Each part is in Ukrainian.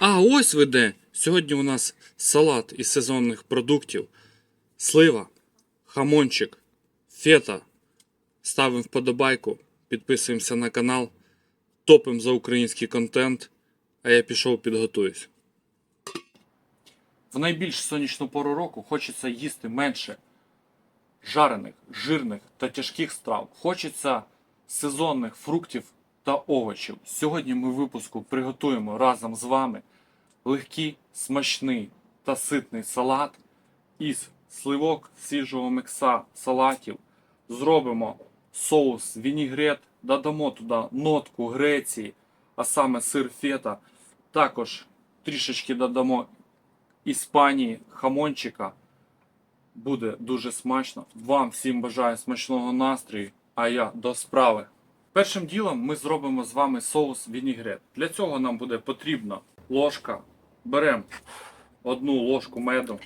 А ось ви де. Сьогодні у нас салат із сезонних продуктів. Слива, хамончик, фета. Ставимо вподобайку, підписуємося на канал, топимо за український контент. А я пішов підготуюсь. В найбільш сонячну пору року хочеться їсти менше жарених, жирних та тяжких страв. Хочеться сезонних фруктів та овочів. Сьогодні ми в випуску приготуємо разом з вами легкий, смачний та ситний салат із сливок свіжого микса салатів. Зробимо соус вінігрет, додамо туди нотку Греції, а саме сир фета. Також трішечки додамо Іспанії хамончика. Буде дуже смачно. Вам всім бажаю смачного настрою, а я до справи. Першим ділом ми зробимо з вами соус вінігрет. Для цього нам буде потрібна ложка. Беремо одну ложку меду,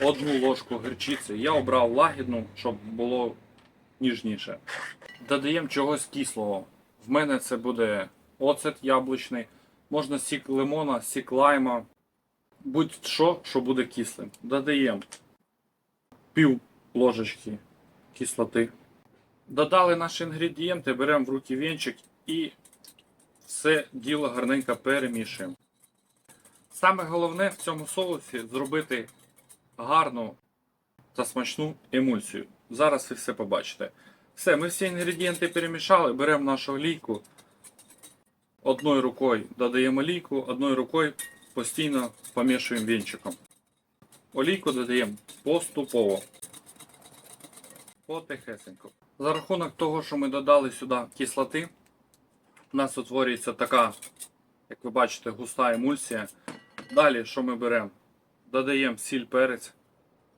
одну ложку гірчиці. Я обрав лагідну, щоб було ніжніше. Додаємо чогось кислого. В мене це буде оцет яблучний. Можна сік лимона, сік лайма. Будь-що, що буде кислим. Додаємо пів ложечки кислоти. Додали наші інгредієнти, беремо в руки вінчик і все діло гарненько перемішуємо. Саме головне в цьому соусі зробити гарну та смачну емульсію. Зараз ви все побачите. Все, ми всі інгредієнти перемішали, беремо нашу олійку. Одною рукою додаємо олійку, одною рукою постійно помішуємо вінчиком. Олійку додаємо поступово. Потихесенько. За рахунок того, що ми додали сюди кислоти, у нас утворюється така, як ви бачите, густа емульсія. Далі, що ми беремо? Додаємо сіль перець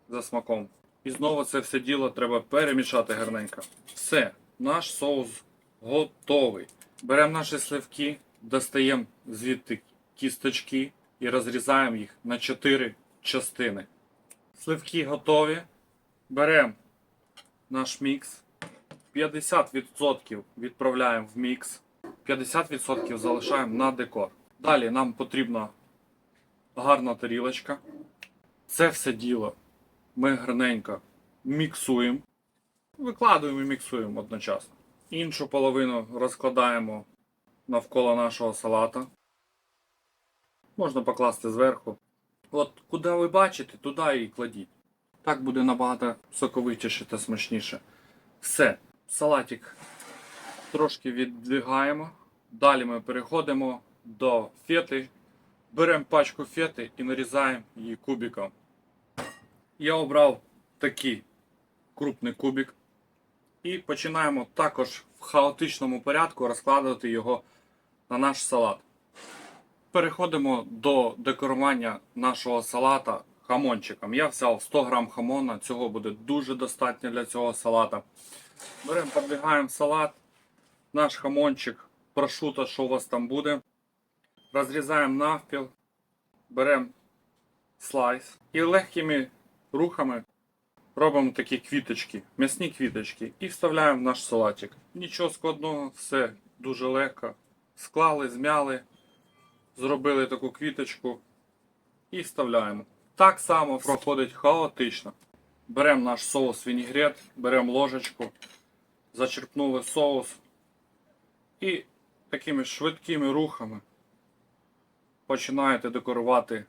за смаком. І знову це все діло треба перемішати гарненько. Все, наш соус готовий. Беремо наші сливки, достаємо звідти кісточки і розрізаємо їх на 4 частини. Сливки готові. Беремо наш мікс. 50% відправляємо в мікс. 50% залишаємо на декор. Далі нам потрібна гарна тарілочка. Це все діло ми гарненько міксуємо. Викладуємо і міксуємо одночасно. Іншу половину розкладаємо навколо нашого салата. Можна покласти зверху. От куди ви бачите, туди і кладіть. Так буде набагато соковитіше та смачніше. Все, салатик трошки віддвигаємо. Далі ми переходимо до фети. Беремо пачку фети і нарізаємо її кубиком. Я обрав такий крупний кубик. І починаємо також в хаотичному порядку розкладати його на наш салат. Переходимо до декорування нашого салата хамончиком. Я взяв 100 грам хамона, цього буде дуже достатньо для цього салата. Беремо, подвигаємо салат, наш хамончик, прошуто, що у вас там буде. Розрізаємо навпіл, беремо слайс і легкими рухами робимо такі квіточки, м'ясні квіточки і вставляємо в наш салатик. Нічого складного, все дуже легко. Склали, змяли, зробили таку квіточку і вставляємо. Так само проходить хаотично. Беремо наш соус вінігрет, беремо ложечку, зачерпнули соус і такими швидкими рухами починаєте декорувати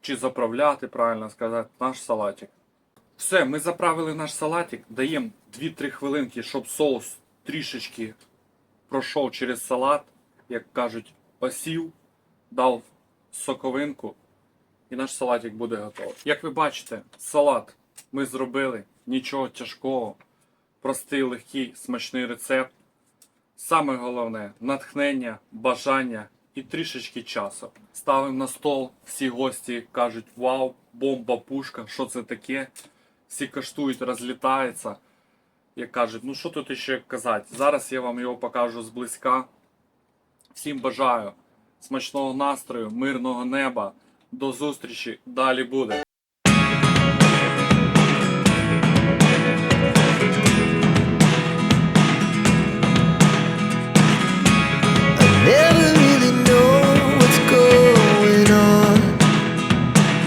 чи заправляти, правильно сказати, наш салатик. Все, ми заправили наш салатик, даємо 2-3 хвилинки, щоб соус трішечки пройшов через салат, як кажуть, осів, дав соковинку, і наш салатик буде готовий. Як ви бачите, салат ми зробили, нічого тяжкого, простий, легкий, смачний рецепт. Саме головне натхнення, бажання і трішечки часу. Ставимо на стол, всі гості кажуть: Вау, бомба, пушка, що це таке? Всі каштують, розлітаються. Як кажуть, ну що тут ще казати? Зараз я вам його покажу зблизька. Всім бажаю смачного настрою, мирного неба. До зустрічі, далі буде.